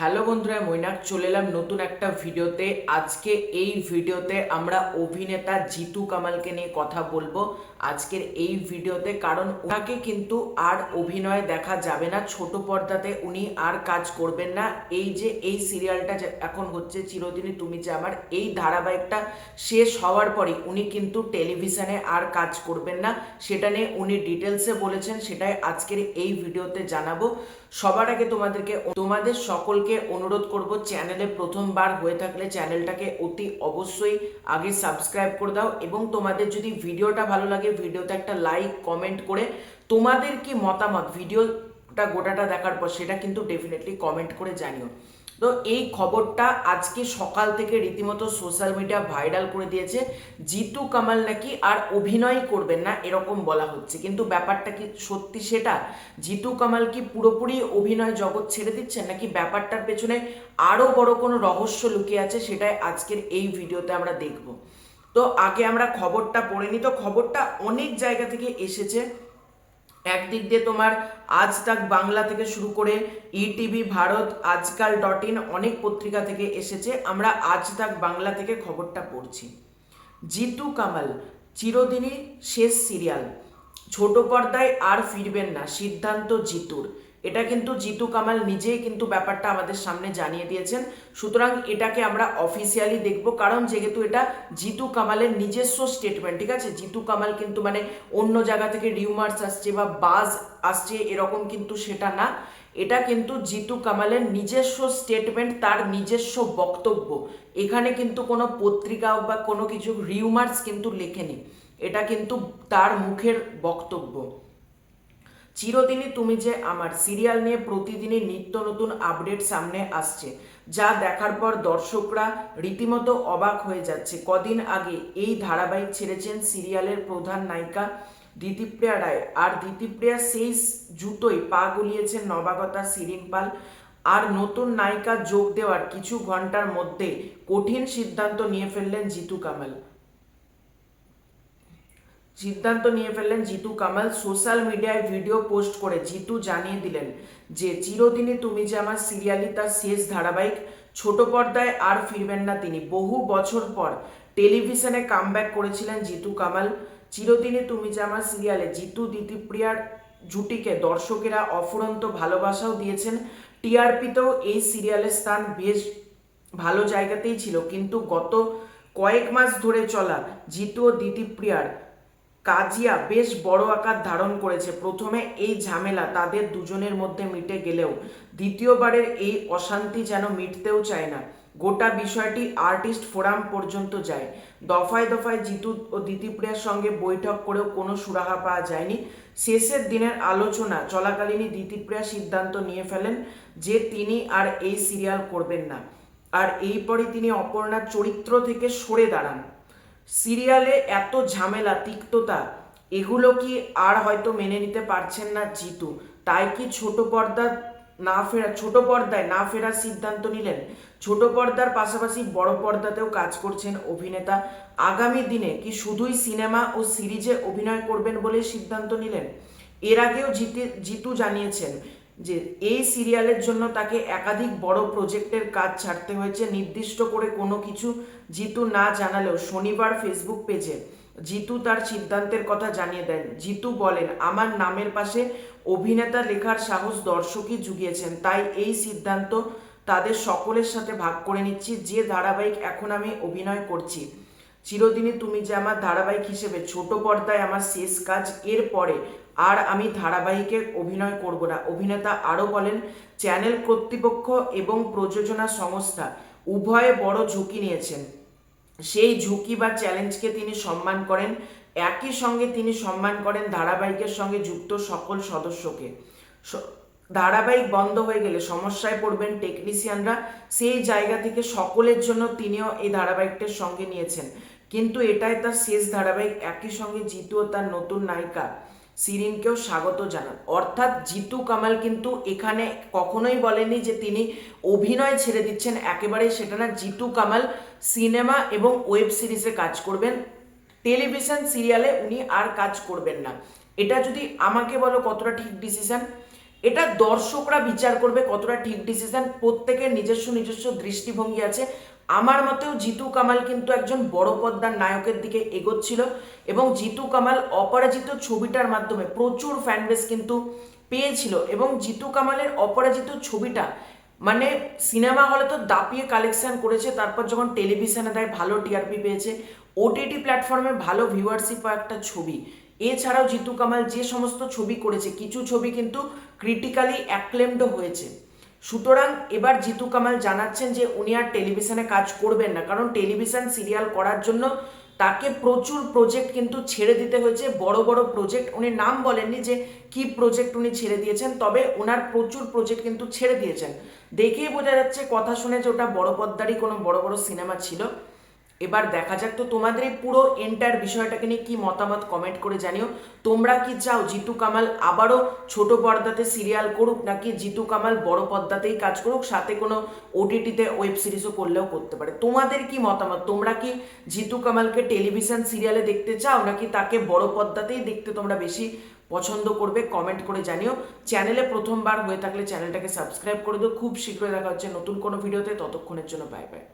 Hello বন্ধুরা মৈনাক। চলে এলাম নতুন একটা ভিডিওতে। আজকে এই ভিডিওতে আমরা অভিনেতা জিতু কামালকে নিয়ে কথা বলব। আজকের এই ভিডিওতে, কারণ ওনাকে কিন্তু আর অভিনয় দেখা যাবে না, ছোট পর্দাতে উনি আর কাজ করবেন না। এই যে, এই সিরিয়ালটা এখন হচ্ছে চিরদিনই তুমি যে আমার, এই ধারাবাহিকটা শেষ হওয়ার পরে উনি কিন্তু টেলিভিশনে আর কাজ করবেন না। সেটা নিয়ে উনি ডিটেলসে বলেছেন, সেটাই আজকের এই ভিডিওতে জানাব। সবার আগে তোমাদেরকে, তোমাদের সকলকে অনুরোধ করব চ্যানেলে প্রথমবার হয়ে থাকলে চ্যানেলটাকে অতি অবশ্যই আগে সাবস্ক্রাইব করে দাও এবং তোমাদের যদি ভিডিওটা ভালো লাগে ভিডিওতে একটা লাইক কমেন্ট করে তোমাদের কি মতামত? ভিডিওটা গোটাটা দেখার পর সেটা কিন্তু ডেফিনেটলি কমেন্ট করে জানিও। তো এই খবরটা আজকে সকাল থেকে রীতিমতো সোশ্যাল মিডিয়া ভাইরাল করে দিয়েছে। জিতু, কামাল নাকি আর অভিনয় করবেন না এরকম বলা হচ্ছে। কিন্তু ব্যাপারটা কি সত্যি সেটা? জিতু, কামাল কি পুরোপুরি অভিনয় জগৎ ছেড়ে দিচ্ছেন নাকি ব্যাপারটার পেছনে আরও বড় কোনো রহস্য লুকিয়ে আছে সেটাই আজকের এই ভিডিওতে আমরা দেখব। তো আগে আমরা খবরটা পড়ে নিই। তো খবরটা অনেক জায়গা থেকে এসেছে। একদিক দিয়ে তোমার আজ তাক বাংলা থেকে শুরু করে ইটিভি ভারত, আজকাল ডট ইন অনেক পত্রিকা থেকে এসেছে। আমরা আজ তাক বাংলা থেকে খবরটা পড়ছি। জিতু কামাল, চিরদিনই শেষ সিরিয়াল ছোট পর্দায় আর ফিরবেন না, সিদ্ধান্ত জিতুর। এটা কিন্তু জিতু কামাল নিজেই কিন্তু ব্যাপারটা আমাদের সামনে জানিয়ে দিয়েছেন। সুতরাং এটাকে আমরা অফিসিয়ালি দেখব, কারণ যেহেতু এটা জিতু কামালের নিজস্ব স্টেটমেন্ট ঠিক আছে? জিতু কামাল কিন্তু মানে অন্য জায়গা থেকে রিউমার্স আসছে বা বাজ আসছে এরকম কিন্তু সেটা না। এটা কিন্তু জিতু কামালের নিজস্ব স্টেটমেন্ট তার নিজস্ব বক্তব্য। এখানে কিন্তু কোনো পত্রিকা বা কোনো কিছু রিউমার্স কিন্তু লেখেনি। এটা কিন্তু তার মুখের বক্তব্য। চিরদিনই তুমি যে আমার সিরিয়াল নিয়ে প্রতিদিনই নিত্য নতুন আপডেট সামনে আসছে, যা দেখার পর দর্শকরা রীতিমতো অবাক হয়ে যাচ্ছে। কদিন আগে এই ধারাবাহিক ছেড়েছেন সিরিয়ালের প্রধান নায়িকা দিতিপ্রিয়া রায়। আর দিতিপ্রিয়া সেই জুতোই পা গুলিয়েছেন নবাগতা সিরিন পাল। আর নতুন নায়িকা যোগ দেওয়ার কিছু ঘণ্টার মধ্যে কঠিন সিদ্ধান্ত নিয়ে ফেললেন জিতু কামাল। সিদ্ধান্ত নিয়ে ফেললেন জিতু কামাল। সোশ্যাল মিডিয়ায় ভিডিও পোস্ট করে জিতু জানিয়ে দিলেন যে, চিরদিনই তুমি যে আমার সিরিয়ালি তার শেষ ধারাবাহিক, ছোট পর্দায় আর ফিরবেন না তিনি। বহু বছর পর টেলিভিশনে কামব্যাক করেছিলেন জিতু কামাল। চিরদিনই তুমি যে আমার সিরিয়ালে। জিতু দিতিপ্রিয়ার জুটিকে দর্শকেরা অফুরন্ত ভালোবাসাও দিয়েছেন। টিআরপিতেও এই সিরিয়ালের স্থান বেশ ভালো জায়গাতেই ছিল। কিন্তু গত কয়েক মাস ধরে চলা জিতু ও দিতিপ্রিয়ার কাজিয়া বেশ বড় আকার ধারণ করেছে। প্রথমে এই ঝামেলা তাদের দুজনের মধ্যে মিটে গেলেও, দ্বিতীয়বারের এই অশান্তি যেন মিটতেও চায় না। গোটা বিষয়টি আর্টিস্ট ফোরাম পর্যন্ত যায়। দফায় দফায় জিতু ও দিতিপ্রিয়ার সঙ্গে বৈঠক করেও কোনো সুরাহা পাওয়া যায়নি। শেষের দিনের আলোচনা চলাকালীনই দিতিপ্রিয়া সিদ্ধান্ত নিয়ে ফেলেন যে তিনি আর এই সিরিয়াল করবেন না। আর এইপরই তিনি অপর্ণার চরিত্র থেকে সরে দাঁড়ান। সিরিয়ালে এত ঝামেলা, তিক্ততা, এগুলো কি আর হয়তো মেনে নিতে পারছেন না জিতু? তাই কি ছোট পর্দা না ফেরা, ছোট পর্দায় না ফেরার সিদ্ধান্ত নিলেন? ছোট পর্দার পাশাপাশি বড় পর্দাতেও কাজ করছেন অভিনেতা। আগামী দিনে কি শুধুই সিনেমা ও সিরিজে অভিনয় করবেন বলে সিদ্ধান্ত নিলেন? এর আগেও জিতে জিতু জানিয়েছেন যে এই সিরিয়ালের জন্য তাকে একাধিক বড় প্রজেক্টের কাজ ছাড়তে হয়েছে। নির্দিষ্ট করে কোনো কিছু জিতু না জানালেও শনিবার ফেসবুক পেজে জিতু তার সিদ্ধান্তের কথা জানিয়ে দেন। জিতু বলেন, আমার নামের পাশে অভিনেতা লেখার সাহস দর্শকই জুগিয়েছেন, তাই এই সিদ্ধান্ত তাদের সকলের সাথে ভাগ করে নিচ্ছি। যে ধারাবাহিক এখন আমি অভিনয় করছি চিরদিনই তুমি যে আমার ধারাবাহিক হিসেবে ছোট পর্দায় আমার শেষ কাজ, এর পরে আর আমি ধারাবাহিকে অভিনয় করব না। অভিনেতা আরও বলেন, চ্যানেল কর্তৃপক্ষ এবং প্রযোজনা সংস্থা উভয়ে বড় ঝুঁকি নিয়েছেন। সেই ঝুঁকি বা চ্যালেঞ্জকে তিনি সম্মান করেন, একই সঙ্গে তিনি সম্মান করেন ধারাবাহিকের সঙ্গে যুক্ত সকল সদস্যকে। ধারাবাহিক বন্ধ হয়ে গেলে সমস্যায় পড়বেন টেকনিশিয়ানরা, সেই জায়গা থেকে সকলের জন্য তিনিও এই ধারাবাহিকটার সঙ্গে নিয়েছেন। কিন্তু এটাই তার শেষ ধারাবাহিক। একই সঙ্গে জিতু ও তার নতুন নায়িকা সিরিনকেও স্বাগত জানান। অর্থাৎ জিতু কামাল কিন্তু এখানে কখনোই বলেনি যে তিনি অভিনয় ছেড়ে দিচ্ছেন। একেবারেই সেটা না। জিতু কামাল সিনেমা এবং ওয়েব সিরিজে কাজ করবেন। টেলিভিশন সিরিয়ালে উনি আর কাজ করবেন না। এটা যদি আমাকে বলো কতটা ঠিক ডিসিশন? এটা দর্শকরা বিচার করবে কতটা ঠিক ডিসিশন। প্রত্যেকের নিজস্ব নিজস্ব দৃষ্টিভঙ্গি আছে। আমার মতেও জিতু কামাল কিন্তু একজন বড় পদ্মার নায়কের দিকে এগোচ্ছিল এবং জিতু কামাল অপরাজিত ছবিটার মাধ্যমে প্রচুর ফ্যানবেস কিন্তু পেয়েছিল এবং জিতু কামালের অপরাজিত ছবিটা মানে সিনেমা হলে তো দাপিয়ে কালেকশন করেছে, তারপর যখন টেলিভিশনে দেয় ভালো টিআরপি পেয়েছে ওটিটি প্ল্যাটফর্মে ভালো ভিউয়ারশিপ একটা ছবি। এছাড়াও জিতু কামাল যে সমস্ত ছবি করেছে, কিছু ছবি কিন্তু ক্রিটিক্যালি অ্যাক্লেমড হয়েছে। সুতরাং এবার জিতু কামাল জানাচ্ছেন যে উনি আর টেলিভিশনে কাজ করবেন না, কারণ টেলিভিশন সিরিয়াল করার জন্য তাকে প্রচুর প্রজেক্ট কিন্তু ছেড়ে দিতে হয়েছে। বড় বড় প্রজেক্ট উনি নাম বলেননি যে কি প্রজেক্ট উনি ছেড়ে দিয়েছেন, তবে ওনার প্রচুর প্রজেক্ট কিন্তু ছেড়ে দিয়েছেন। দেখেই বোঝা যাচ্ছে, কথা শুনে যে ওটা বড় পদ্মারই কোনো বড় বড় সিনেমা ছিল। এবার দেখা যাক। তো তোমাদের এই পুরো এন্টার বিষয়টাকে নিয়ে কি মতামত কমেন্ট করে জানিও। তোমরা কি চাও জিতু কামাল আবারও ছোট পর্দাতে সিরিয়াল করুক নাকি জিতু কামাল বড় পর্দাতেই কাজ করুক, সাথে কোনো ওটিটিতে ওয়েব সিরিজও করলেও করতে পারে? তোমাদের কি মতামত? তোমরা কি জিতু কামালকে টেলিভিশন সিরিয়ালে দেখতে চাও নাকি তাকে বড় পর্দাতেই দেখতে তোমরা বেশি পছন্দ করবে? কমেন্ট করে জানিও। চ্যানেলে প্রথমবার হয়ে থাকলে চ্যানেলটাকে সাবস্ক্রাইব করে দিও। খুব শীঘ্রই দেখা হচ্ছে নতুন কোনো ভিডিওতে ততক্ষণের জন্য বাই বাই